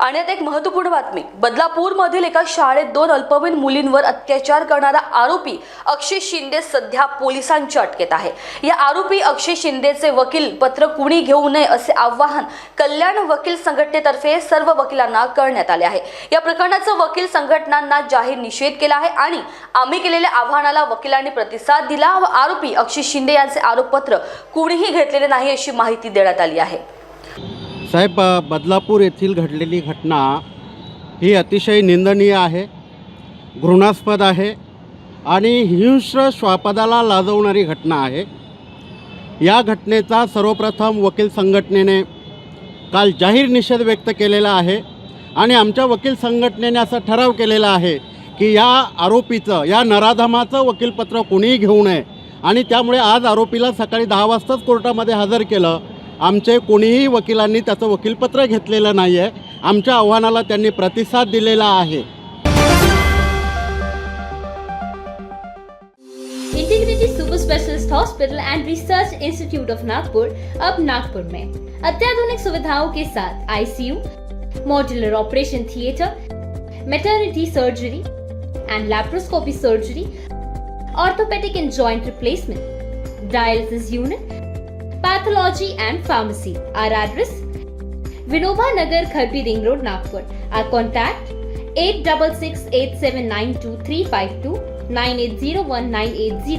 आणि आता एक महत्त्वपूर्ण बातमी. बदलापूर मधील एका शाळेत दोन अल्पवयीन मुलींवर अत्याचार करणारा आरोपी अक्षय शिंदे सध्या पोलिसांच्या अटकेत आहे. या आरोपी अक्षय शिंदेचे वकील पत्र कुणी घेऊ नये असे आवाहन कल्याण वकील संघटनेतर्फे सर्व वकिलांना करण्यात आले आहे. या प्रकरणाचा वकील संघटनांना जाहीर निषेध केला आहे आणि आम्ही केलेल्या आव्हानाला वकिलांनी प्रतिसाद दिला व आरोपी अक्षय शिंदे यांचे आरोपपत्र कुणीही घेतलेले नाही अशी माहिती देण्यात आली आहे. साहेब बदलापूर येथील घडलेली घटना ही अतिशय निंदनीय आहे घृणास्पद आहे आणि हिंस्र स्वापदाला लाजवणारी घटना आहे. या घटनेचा सर्वप्रथम वकील संघटनेने काल जाहीर निषेध व्यक्त केलेला आहे आणि आमच्या वकील संघटनेने असा ठराव केलेला आहे की या आरोपीचं या नराधमाचं वकीलपत्र कोणीही घेऊ नये. आणि त्यामुळे आज आरोपीला सकाळी दहा वाजताच कोर्टामध्ये हजर केलं. आमचे कोणीही वकिलांनी त्याचं वकीलपत्र घेतलेलं नाही आहे आमच्या आव्हानाला त्यांनी प्रतिसाद दिलेला आहे. Integrity super specialist hospital and research institute of Nagpur अब नागपुर में. अत्याधुनिक सुविधाओं के साथ ICU modular operation theatre maternity surgery and laparoscopy surgery orthopaedic and joint replacement dialysis unit pathology and pharmacy. Our address Vinoba Nagar, Kharbi Ring Road, Nagpur. Our contact 866 879 2352 9801 980